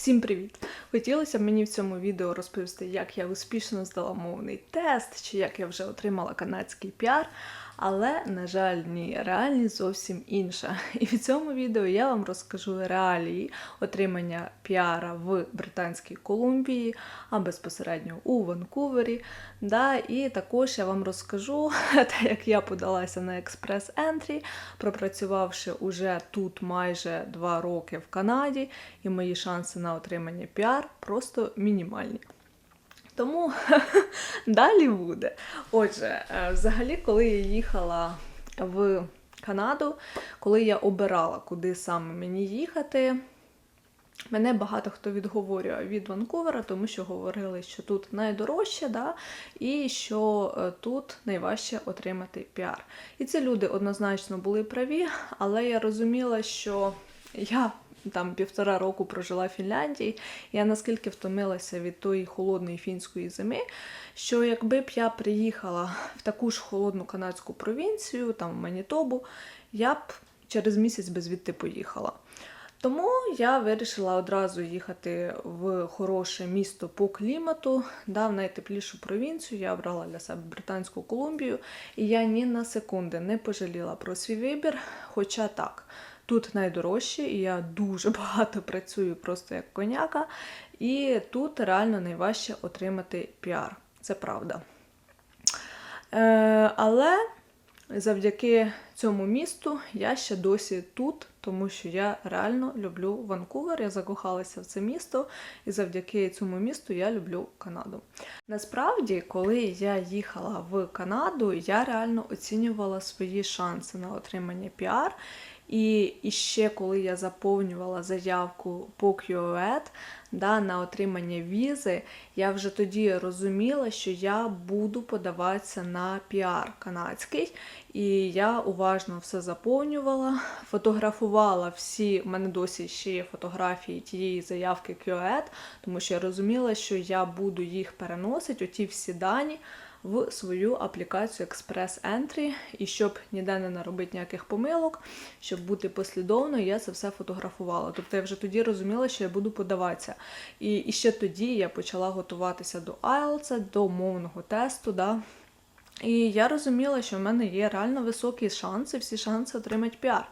Всім привіт! Хотілося б мені в цьому відео розповісти, як я успішно здала мовний тест, чи як я вже отримала канадський піар. Але, на жаль, ні, реальність зовсім інша. І в цьому відео я вам розкажу реалії отримання піара в Британській Колумбії, а безпосередньо у Ванкувері. Да, І також я вам розкажу, те, як я подалася на експрес-ентрі, пропрацювавши уже тут майже два роки в Канаді, і мої шанси на отримання піар просто мінімальні. Тому далі буде. Отже, е, взагалі, коли я їхала в Канаду, коли я обирала, куди саме мені їхати, мене багато хто відговорює від Ванкувера, тому що говорили, що тут найдорожче, да, і що е, тут найважче отримати піар. І ці люди однозначно були праві, але я розуміла, що я там півтора року прожила в Фінляндії, я наскільки втомилася від тої холодної фінської зими, що якби б я приїхала в таку ж холодну канадську провінцію, там в Манітобу, я б через місяць би звідти поїхала. Тому я вирішила одразу їхати в хороше місто по клімату, да, в найтеплішу провінцію. Я обрала для себе Британську Колумбію, і я ні на секунди не пожаліла про свій вибір. Хоча так, тут найдорожче, і я дуже багато працюю просто як коняка. І тут реально найважче отримати піар. Це правда. Е, але завдяки цьому місту я ще досі тут, тому що я реально люблю Ванкувер, я закохалася в це місто, і завдяки цьому місту я люблю Канаду. Насправді, коли я їхала в Канаду, я реально оцінювала свої шанси на отримання піар. І, і ще коли я заповнювала заявку по QOED, да, на отримання візи, я вже тоді розуміла, що я буду подаватися на піар канадський. І я уважно все заповнювала, фотографувала всі, в мене досі ще є фотографії тієї заявки QOED, тому що я розуміла, що я буду їх переносити, оті всі дані в свою аплікацію Express Entry, і щоб ніде не наробити ніяких помилок, щоб бути послідовною, я це все фотографувала. Тобто я вже тоді розуміла, що я буду подаватися. І, і ще тоді я почала готуватися до IELTS, до мовного тесту. Да? І я розуміла, що в мене є реально високі шанси, всі шанси отримати піар.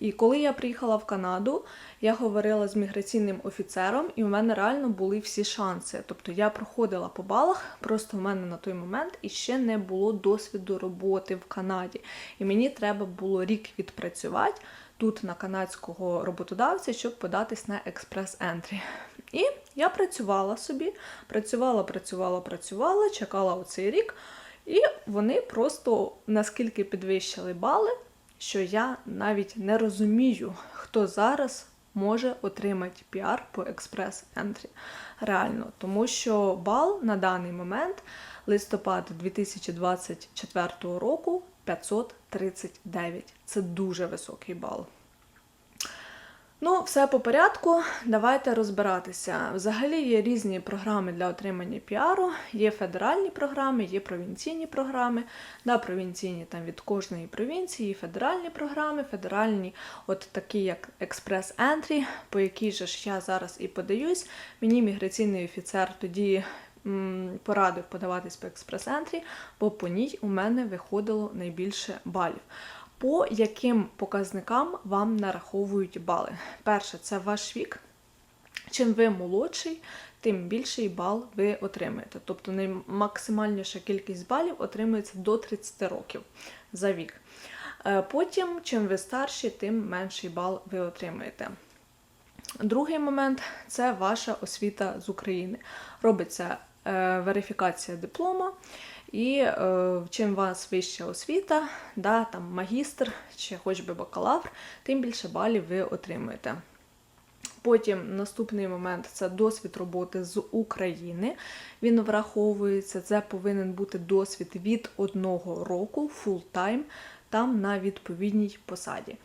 І коли я приїхала в Канаду, я говорила з міграційним офіцером, і в мене реально були всі шанси. Тобто я проходила по балах, просто в мене на той момент іще не було досвіду роботи в Канаді. І мені треба було рік відпрацювати тут на канадського роботодавця, щоб податись на експрес-ентрі. І я працювала собі, працювала, працювала, працювала, чекала оцей рік. І вони просто наскільки підвищили бали, що я навіть не розумію, хто зараз може отримати піар по експрес-ентрі. Реально, тому що бал на даний момент листопад 2024 року 539. Це дуже високий бал. Ну, все по порядку. Давайте розбиратися. Взагалі є різні програми для отримання піару. Є федеральні програми, є провінційні програми. Да, провінційні там від кожної провінції, федеральні програми, федеральні, от такі як Експрес Ентрі, по якій же ж я зараз і подаюсь. Мені міграційний офіцер тоді. Порадив подаватись по експрес-ентрі, бо по ній у мене виходило найбільше балів по яким показникам вам нараховують бали. Перше, це ваш вік. Чим ви молодший, тим більший бал ви отримаєте. Тобто наймаксимальніша кількість балів отримується до 30 років за вік. Е, потім, чим ви старші, тим менший бал ви отримаєте. Другий момент це ваша освіта з України. Робиться е, верифікація диплома. І е, чим у вас вища освіта, да, там магістр чи хоч би бакалавр, тим більше балів ви отримуєте. Потім наступний момент це досвід роботи з України. Він враховується, це повинен бути досвід від одного року, full-time, там на відповідній посаді.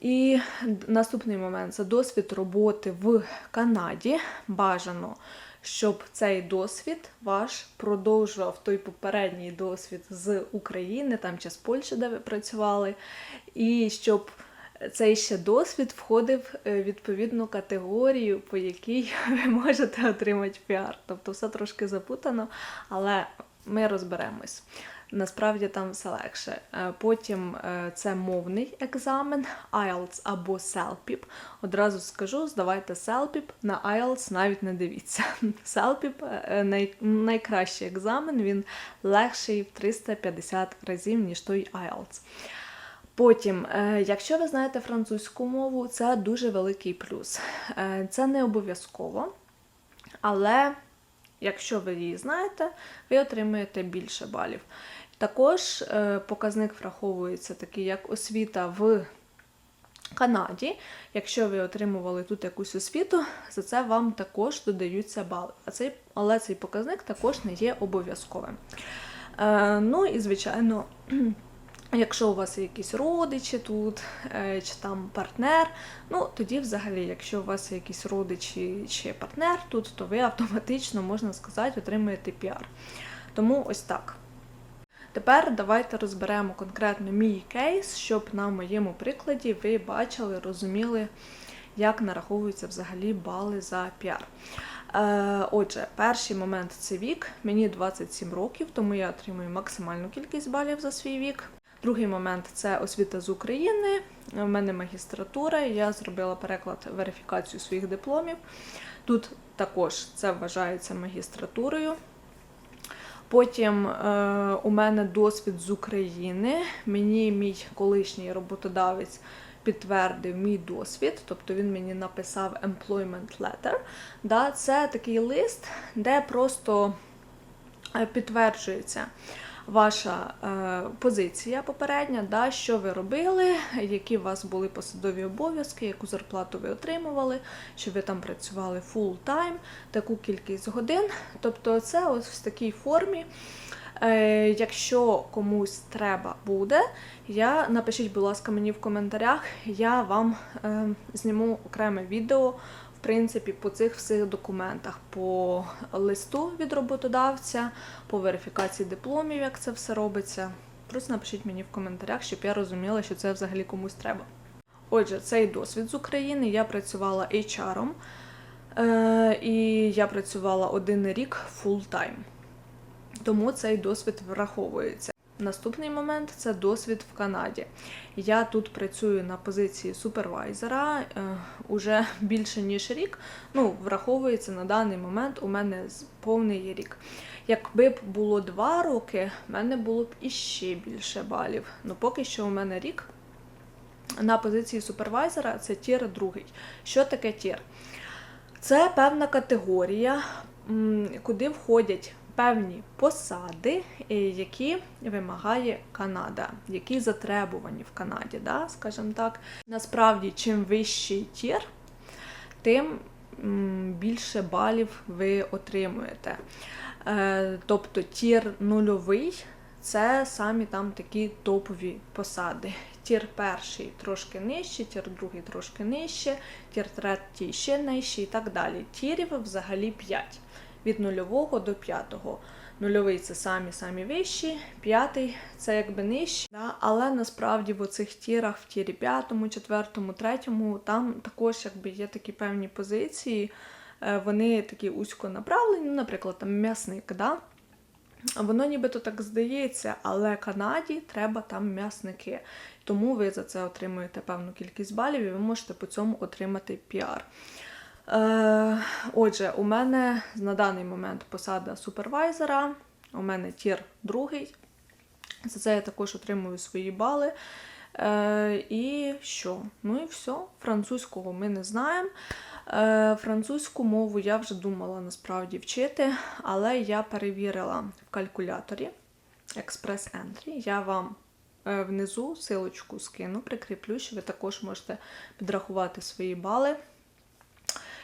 І наступний момент це досвід роботи в Канаді. Бажано щоб цей досвід ваш продовжував той попередній досвід з України, там чи з Польщі, де ви працювали, і щоб цей ще досвід входив е, в відповідну категорію, по якій ви можете отримати піар. Тобто все трошки запутано, але ми розберемось. Насправді там все легше. Е, Потім е, це мовний екзамен, IELTS або CELPIP. Одразу скажу, здавайте CELPIP, на IELTS навіть не дивіться. CELPIP е, най, найкращий екзамен, він легший в 350 разів, ніж той IELTS. Потім, якщо ви знаєте французьку мову, це дуже великий плюс. Це не обов'язково, але якщо ви її знаєте, ви отримуєте більше балів. Також е, показник враховується такий, як освіта в Канаді. Якщо ви отримували тут якусь освіту, за це вам також додаються бали. А цей, але цей показник також не є обов'язковим. Е, ну і звичайно. Якщо у вас є якісь родичі тут, е, чи там партнер, ну тоді взагалі, якщо у вас є якісь родичі чи партнер тут, то ви автоматично, можна сказати, отримуєте піар. Тому ось так. Тепер давайте розберемо конкретно мій кейс, щоб на моєму прикладі ви бачили, розуміли, як нараховуються взагалі бали за піар. Е, Отже, перший момент це вік. Мені 27 років, тому я отримую максимальну кількість балів за свій вік. Другий момент це освіта з України. У мене магістратура. Я зробила переклад верифікацію своїх дипломів. Тут також це вважається магістратурою. Потім е, у мене досвід з України. Мені мій колишній роботодавець підтвердив мій досвід, тобто він мені написав employment letter. Да, це такий лист, де просто е, підтверджується ваша е, позиція попередня, да, що ви робили, які у вас були посадові обов'язки, яку зарплату ви отримували, що ви там працювали full time, таку кількість годин. Тобто це ось в такій формі. Е, якщо комусь треба буде, я напишіть, будь ласка, мені в коментарях, я вам е, зніму окреме відео принципі, по цих всіх документах, по листу від роботодавця, по верифікації дипломів, як це все робиться. Просто напишіть мені в коментарях, щоб я розуміла, що це взагалі комусь треба. Отже, цей досвід з України. Я працювала HR, е, і я працювала один рік фулл-тайм. Тому цей досвід враховується. Наступний момент це досвід в Канаді. Я тут працюю на позиції супервайзера е, уже більше ніж рік. Ну, враховується на даний момент у мене повний рік. Якби б було два роки, в мене було б іще більше балів. Ну поки що у мене рік на позиції супервайзера це тір другий. Що таке тір? Це певна категорія, куди входять певні посади, е, які вимагає Канада, які затребувані в Канаді, да, скажімо так. Насправді, чим вищий тір, тим більше балів ви отримуєте. Е, Тобто тір нульовий це самі там такі топові посади. Тір перший трошки нижче, тір другий трошки нижче, тір третій ще нижче і так далі. Тірів взагалі 5 від нульового до п'ятого. Нульовий це самі самі вищі, п'ятий це якби нижчі. Да? Але насправді в оцих тірах, в тірі п'ятому, четвертому, третьому, там також якби є такі певні позиції. е, Вони такі узько направлені, ну, наприклад, там м'ясник. Да? Воно нібито так здається, але Канаді треба там м'ясники. Тому ви за це отримуєте певну кількість балів і ви можете по цьому отримати піар. Е, отже, у мене на даний момент посада супервайзера, у мене тір другий. За це я також отримую свої бали. Е, і що? Ну і все. Французького ми не знаємо. Е, французьку мову я вже думала насправді вчити, але я перевірила в калькуляторі Express Entry. Я вам е, внизу силочку скину, прикріплю, що ви також можете підрахувати свої бали.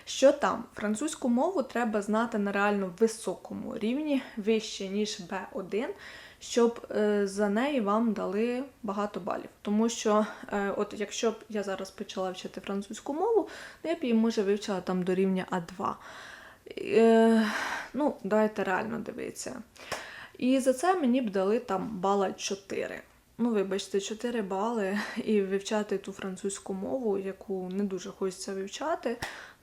Що там? Французьку мову треба знати на реально високому рівні, вище, ніж B1, щоб е, за неї вам дали багато балів. Тому що, е, от якщо б я зараз почала вчити французьку мову, то я б її може вивчила там до рівня А2. Е, ну, давайте реально дивитися. І за це мені б дали там бала 4. ну, вибачте, 4 бали і вивчати ту французьку мову, яку не дуже хочеться вивчати,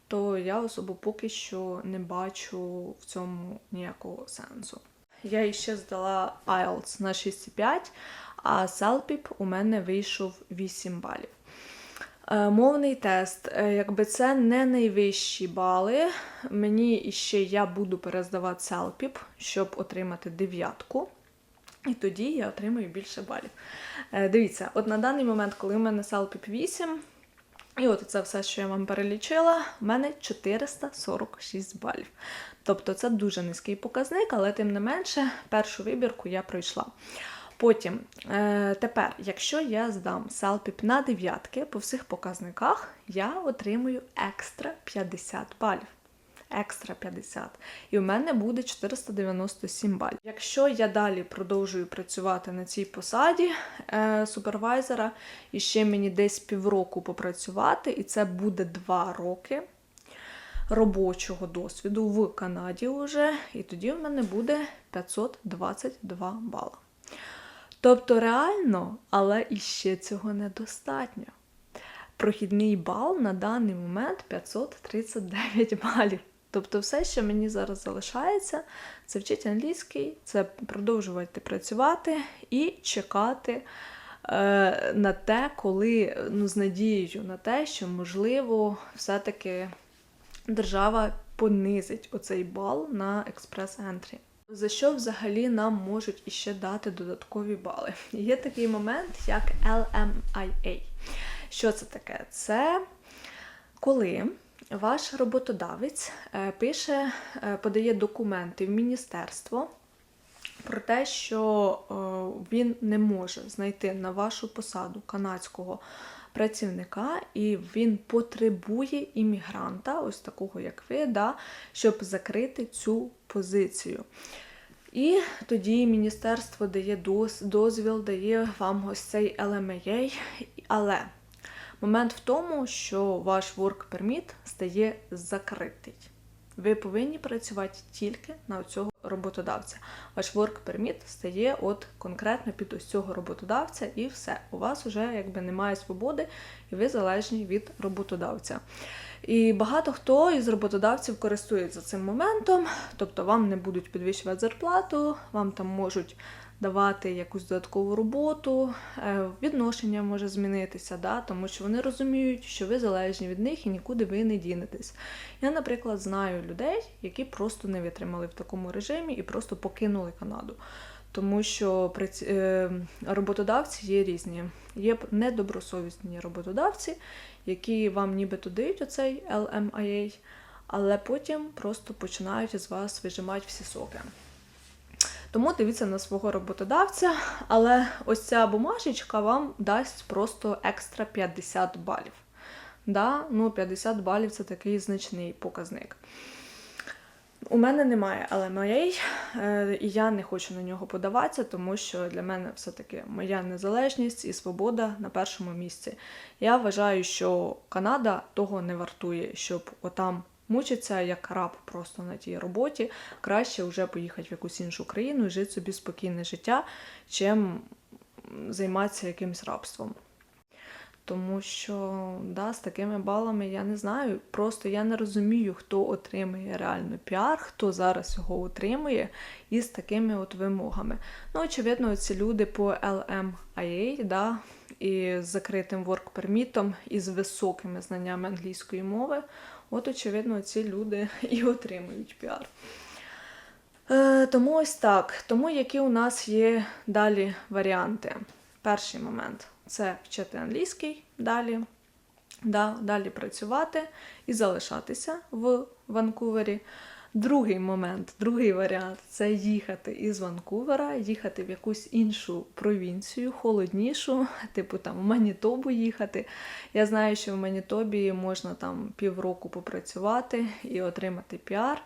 то я особо поки що не бачу в цьому ніякого сенсу. Я іще здала IELTS на 6,5, а CELPIP у мене вийшов 8 балів. Е, Мовний тест, е, якби це не найвищі бали. Мені іще я буду перездавати CELPIP, щоб отримати дев'ятку. І тоді я отримаю більше балів. Е, Дивіться, от на даний момент, коли у мене CELPIP 8, і от це все, що я вам перелічила, в мене 446 балів. Тобто це дуже низький показник, але тим не менше, першу вибірку я пройшла. Потім, е, тепер, якщо я здам селпіп на дев'ятки по всіх показниках, я отримую екстра 50 балів. Екстра 50. І у мене буде 497 балів. Якщо я далі продовжую працювати на цій посаді е, супервайзера, і ще мені десь півроку попрацювати, і це буде 2 роки робочого досвіду в Канаді вже, і тоді в мене буде 522 бала. Тобто реально, але іще цього недостатньо. Прохідний бал на даний момент 539 балів. Тобто, все, що мені зараз залишається, це вчити англійський, це продовжувати працювати і чекати е, на те, коли ну, з надією на те, що можливо, все-таки держава понизить оцей бал на експрес-ентрі. За що взагалі нам можуть іще дати додаткові бали? Є такий момент, як LMIA. Що це таке? Це коли ваш роботодавець е, пише, е, подає документи в міністерство про те, що е, він не може знайти на вашу посаду канадського працівника, і він потребує іммігранта, ось такого як ви, да, щоб закрити цю позицію. І тоді міністерство дає дозвіл, дає вам ось цей LMAA, але момент в тому, що ваш work permit стає закритий. Ви повинні працювати тільки на цього роботодавця. Ваш work permit стає от конкретно під ось цього роботодавця, і все. У вас вже якби немає свободи, і ви залежні від роботодавця. І багато хто із роботодавців користується цим моментом, тобто вам не будуть підвищувати зарплату, вам там можуть давати якусь додаткову роботу, е, відношення може змінитися, да, тому що вони розуміють, що ви залежні від них і нікуди ви не дінетесь. Я, наприклад, знаю людей, які просто не витримали в такому режимі і просто покинули Канаду. Тому що е, роботодавці є різні. Є недобросовісні роботодавці, які вам нібито дають оцей LMIA, але потім просто починають із вас вижимати всі соки. Тому дивіться на свого роботодавця, але ось ця бумажечка вам дасть просто екстра 50 балів. Да? Ну, 50 балів це такий значний показник. У мене немає LMIA, е, і я не хочу на нього подаватися, тому що для мене все-таки моя незалежність і свобода на першому місці. Я вважаю, що Канада того не вартує, щоб отам мучиться як раб просто на тій роботі. Краще вже поїхати в якусь іншу країну і жити собі спокійне життя, чим займатися якимось рабством. Тому що да, з такими балами я не знаю. Просто я не розумію, хто отримує реально піар, хто зараз його отримує і з такими от вимогами. Ну, очевидно, ці люди по LMIA, да, і з закритим work permit, і з високими знаннями англійської мови. От, очевидно, ці люди і отримують піар. Е, тому ось так. Тому які у нас є далі варіанти? Перший момент це вчити англійський далі, да, далі працювати і залишатися в Ванкувері. Другий момент, другий варіант це їхати із Ванкувера, їхати в якусь іншу провінцію, холоднішу, типу там в Манітобу їхати. Я знаю, що в Манітобі можна там півроку попрацювати і отримати піар.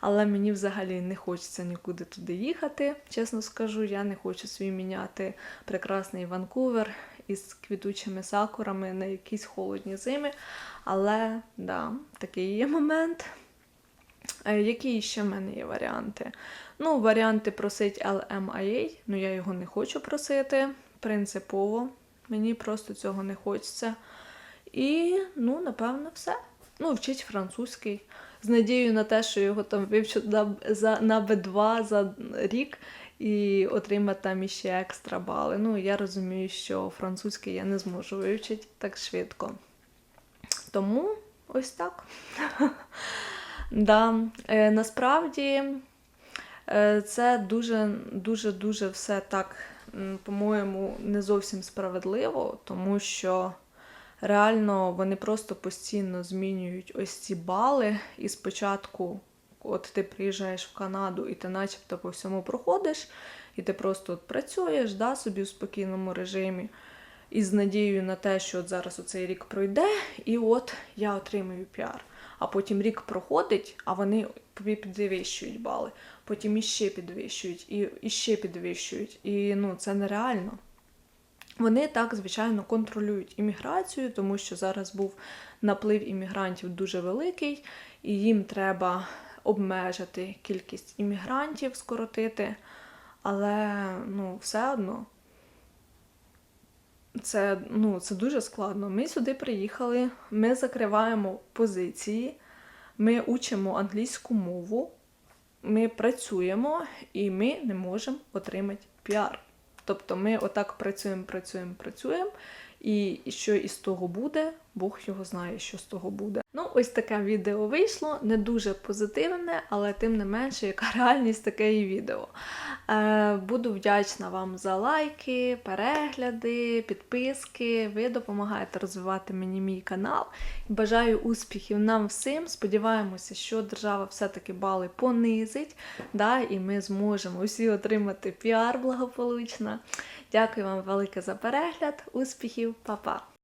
Але мені взагалі не хочеться нікуди туди їхати. Чесно скажу, я не хочу свій міняти прекрасний Ванкувер із квітучими сакурами на якісь холодні зими. Але да, такий є момент. Е, Які ще в мене є варіанти? Ну, варіанти просить LMIA, ну я його не хочу просити, принципово. Мені просто цього не хочеться. І, ну, напевно, все. Ну, вчить французький. З надією на те, що його там вивчать на, за, на Б2 за рік і отримати там іще екстра бали. Ну, я розумію, що французький я не зможу вивчити так швидко. Тому ось так. да. е, насправді е, це дуже, дуже, дуже все так, по-моєму, не зовсім справедливо, тому що реально вони просто постійно змінюють ось ці бали. І спочатку, от ти приїжджаєш в Канаду і ти начебто по всьому проходиш, і ти просто от працюєш да, собі в спокійному режимі. І з надією на те, що от зараз оцей рік пройде, і от я отримую піар. А потім рік проходить, а вони підвищують бали, потім іще підвищують, і іще підвищують. І ну, це нереально. Вони так, звичайно, контролюють імміграцію, тому що зараз був наплив іммігрантів дуже великий, і їм треба обмежити кількість іммігрантів, скоротити. Але ну, все одно це, ну, це дуже складно. Ми сюди приїхали, ми закриваємо позиції, ми учимо англійську мову, ми працюємо і ми не можемо отримати піар. Тобто ми отак працюємо, працюємо, працюємо, і що із того буде, Бог його знає, що з того буде. Ну, ось таке відео вийшло, не дуже позитивне, але тим не менше, яка реальність таке і відео. Е, буду вдячна вам за лайки, перегляди, підписки. Ви допомагаєте розвивати мені мій канал. Бажаю успіхів нам всім. Сподіваємося, що держава все-таки бали понизить, да, і ми зможемо усі отримати піар благополучно. Дякую вам велике за перегляд. Успіхів, па-па!